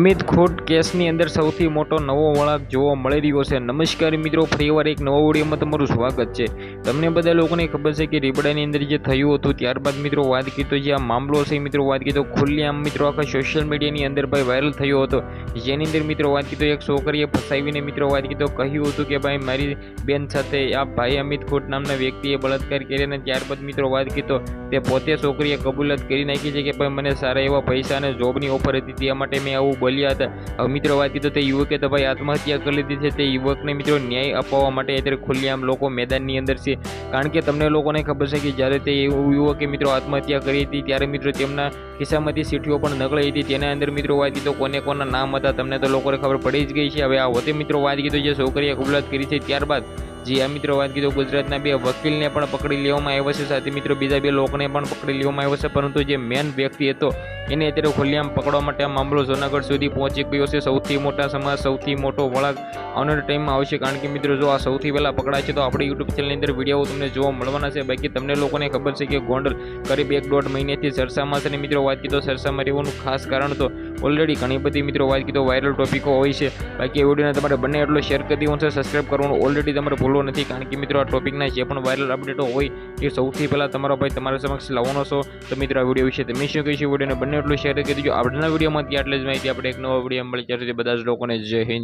અમિત ખોટ કેસની અંદર સૌથી મોટો નવો વળાંક જોવા મળી રહ્યો છે. નમસ્કાર મિત્રો ફરીવાર એક નવા ઓડિયોમાં તમારું સ્વાગત છે. તમને બધા લોકોને ખબર છે કે રીબડાની અંદર જે થયું હતું, ત્યારબાદ મિત્રો વાત કીધો જે આ મામલો છે, મિત્રો વાત કીધો ખુલ્લેઆમ મિત્રો આખા સોશિયલ મીડિયાની અંદર ભાઈ વાયરલ થયો હતો. જેની અંદર મિત્રો વાત કીધો એક છોકરીએ ફસાવીને મિત્રો વાત કીધો કહ્યું હતું કે ભાઈ મારી બેન સાથે આ ભાઈ અમિત ખોટ નામના વ્યક્તિએ બળાત્કાર કર્યો અને ત્યારબાદ મિત્રો વાત કીધો તે પોતે છોકરીએ કબૂલત કરી નાખી છે કે ભાઈ મને સારા એવા પૈસા અને જોબની ઓફર હતી, તે માટે મેં આવું બોલ્યા હતા. હવે મિત્રો વાત કીધો તે યુવકે તો ભાઈ આત્મહત્યા કરી લીધી છે. તે યુવકને મિત્રો ન્યાય અપાવવા માટે અત્યારે ખુલ્લેઆમ લોકો મેદાનની અંદર છે. કારણ કે તમને લોકોને ખબર છે કે જ્યારે તે યુવકે મિત્રો આત્મહત્યા કરી હતી, ત્યારે મિત્રો તેમના ખિસ્સામાંથી સીઠીઓ પણ નકળી હતી. તેના અંદર મિત્રો વાત કીધો કોને કોના નામ હતા, તમને તો લોકોને ખબર પડી જ ગઈ છે. હવે આ હોતે મિત્રો વાત કીધું જે છોકરીએ કબૂલાત કરી છે, ત્યારબાદ જે આ મિત્રો વાત કીધો ગુજરાતના બે વકીલને પણ પકડી લેવામાં આવ્યો છે. સાથે મિત્રો બીજા બે લોકોને પણ પકડી લેવામાં આવ્યો છે. પરંતુ જે મેન વ્યક્તિ હતો, એને અત્યારે ખુલ્લેઆમ પકડવા માટે આ મામલો જૂનાગઢ સુધી પહોંચી ગયો છે. સૌથી મોટા સમાજ, સૌથી મોટો વળાંક આવનાર ટાઈમમાં આવશે. કારણ કે મિત્રો જો આ સૌથી પહેલાં પકડાય છે, તો આપણી યુટ્યુબ ચેનલની અંદર વીડિયો તમને જોવા મળવાના છે. બાકી તમને લોકોને ખબર છે કે ગોંડલ કરીબ એક દોઢ મહિનેથી સરસામાં છે. અને મિત્રો વાત કીધો સરસામાં રહેવાનું ખાસ કારણ તો ઓલરેડી ઘણી બધી મિત્રો વાત કીધો વાયરલ ટોપિકો હોય છે. બાકી એ વિડીયોને તમારે બંને એટલો શેર કરી દેવાનું છે સબસ્ક્રાઈબ કરવાનું ઓલરેડી તમારે ભૂલો નથી. કારણ કે મિત્રો, આ ટોપિકના જે પણ વાયરલ અપડેટો હોય, એ સૌથી પહેલાં તમારો ભાઈ તમારા સમક્ષ લાવવાનો છો. તો મિત્રો, આ વીડિયો વિશે તમે શું કહીશું? વિડીયોને બંને એટલું શેર કરી દેજો. આપણા વિડીયોમાં ત્યાં એટલે જ માહિતી આપણે એક નવા વીડિયો મળી ત્યારે બધા જ લોકોને જય હિન્દ.